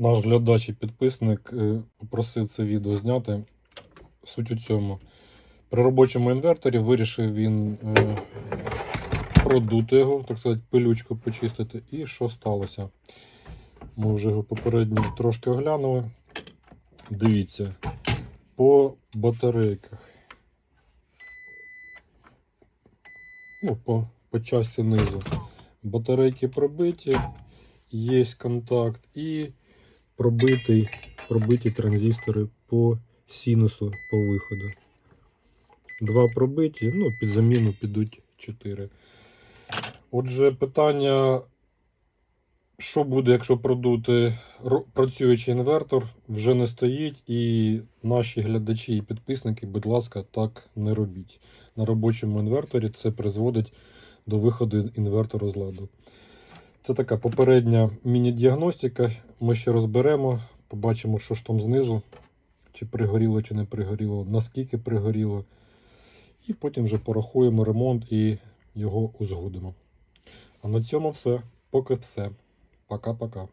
Наш глядач і підписник е, попросив це відео зняти. Суть у цьому. При робочому інверторі вирішив він е, продути його, так сказати, пилючку почистити. І що сталося? Ми вже його попередньо трошки оглянули. Дивіться, по батарейках. Ну, по, по часті низу. Батарейки пробиті, є контакт і пробитий, пробиті транзистори по синусу по виходу. Два пробиті, ну, під заміну підуть 4. Отже, питання, що буде, якщо продути ро- працюючий інвертор, вже не стоїть. І наші глядачі і підписники, будь ласка, так не робіть. На робочому інверторі це призводить до виходу інвертору з ладу. Це така попередня міні-діагностика. Ми ще розберемо, побачимо, що ж там знизу, чи пригоріло, чи не пригоріло, наскільки пригоріло. І потім вже порахуємо ремонт і його узгодимо. А на цьому все. Поки все. Пока-пока.